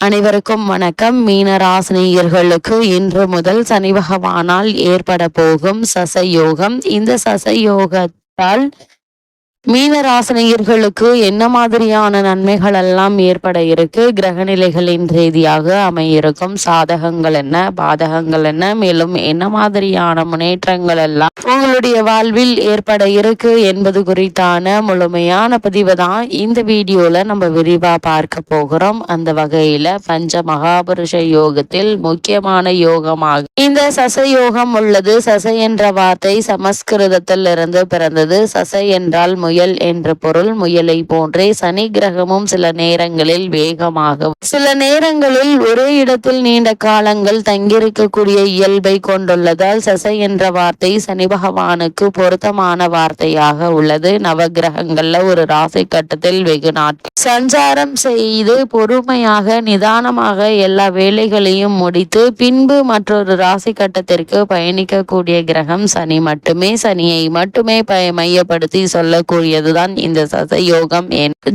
அனைவருக்கும் வணக்கம். மீனராசினியர்களுக்கு இன்று முதல் சனி பகவானால் ஏற்பட போகும் சசயோகம். இந்த சசயோகத்தால் மீனராசினியர்களுக்கு என்ன மாதிரியான நன்மைகள் எல்லாம் ஏற்பட இருக்கு? கிரகநிலைகளின் ரீதியாக அமையிருக்கும் சாதகங்கள் என்ன? பாதகங்கள் என்ன? மேலும் என்ன மாதிரியான முன்னேற்றங்கள் எல்லாம் உங்களுடைய வாழ்வில் ஏற்பட இருக்கு என்பது குறித்தான முழுமையான பதிவு தான் இந்த வீடியோல நம்ம விரிவா பார்க்க போகிறோம். அந்த வகையில பஞ்ச மகாபுருஷ யோகத்தில் முக்கியமான யோகமாக இந்த சச யோகம் உள்ளது. சச என்ற வார்த்தை சமஸ்கிருதத்தில் இருந்து பிறந்தது. சச என்றால் முயல் என்ற பொருள் முயலை போன்றே சனி கிரகமும் சில நேரங்களில் வேகமாக சில நேரங்களில் ஒரே இடத்தில் நீண்ட காலங்கள் தங்கியிருக்கக்கூடிய இயல்பை கொண்டுள்ளதால் சச என்ற வார்த்தை சனி பகவானுக்கு பொருத்தமான வார்த்தையாக உள்ளது. நவகிரகங்கள்ல ஒரு ராசி கட்டத்தில் வெகு நாட்கள் சஞ்சாரம் செய்து பொறுமையாக நிதானமாக எல்லா வேலைகளையும் முடித்து பின்பு மற்றொரு ராசி கட்டத்திற்கு பயணிக்கக்கூடிய கிரகம் சனி மட்டுமே. சனியை மட்டுமே மையப்படுத்தி சொல்லக்கூடிய சொல்லக்கூடியதுதான் இந்த சத யோகம்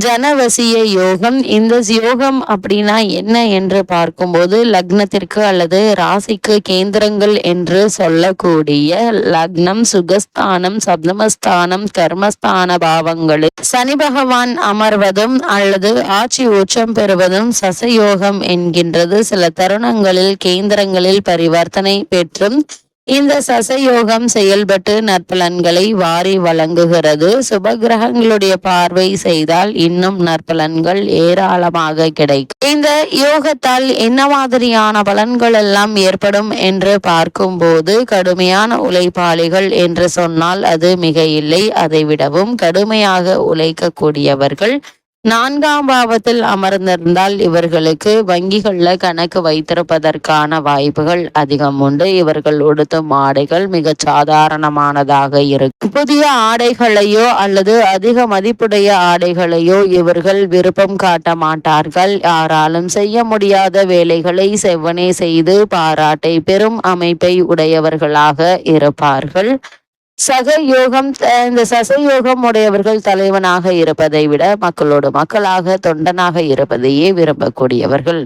ஜனவசிய யோகம் இந்த யோகம் அப்படின்னா என்ன என்று பார்க்கும்போது லக்னத்திற்கு அல்லது ராசிக்கு கேந்திரங்கள் என்று சொல்லக்கூடிய லக்னம் சுகஸ்தானம் சப்தமஸ்தானம் கர்மஸ்தான பாவங்களில் சனி பகவான் அமர்வதும் அல்லது ஆட்சி உச்சம் பெறுவதும் சசயோகம் என்கின்றது. சில தருணங்களில் கேந்திரங்களில் பரிவர்த்தனை பெற்றும் இந்த சசயோகம் செயல்பட்டு நற்பலன்களை வாரி வழங்குகிறது. சுபகிரகங்களுடைய பார்வை செய்தால் இன்னும் நற்பலன்கள் ஏராளமாக கிடைக்கும். இந்த யோகத்தால் என்ன மாதிரியான பலன்கள் எல்லாம் ஏற்படும் என்று பார்க்கும்போது கடுமையான உழைப்பாளிகள் என்று சொன்னால் அது மிக இல்லை அதை விடவும் கடுமையாக உழைக்கக்கூடியவர்கள் நான்காம் பாவத்தில் அமர்ந்திருந்தால் இவர்களுக்கு வங்கிகளில் கணக்கு வைத்திருப்பதற்கான வாய்ப்புகள் அதிகம் உண்டு. இவர்கள் உடுத்தும் ஆடைகள் மிக சாதாரணமானதாக இருக்கும் புதிய ஆடைகளையோ அல்லது அதிக மதிப்புடைய ஆடைகளையோ இவர்கள் விருப்பம் காட்ட மாட்டார்கள். யாராலும் செய்ய முடியாத வேலைகளை செவ்வனே செய்து பாராட்டை பெரும் அமைப்பை உடையவர்களாக இருப்பார்கள். சக யோகம் இந்த சச யோகம் உடையவர்கள் தலைவனாக இருப்பதை விட மக்களோடு மக்களாக தொண்டனாக இருப்பதையே விரும்பக்கூடியவர்கள்.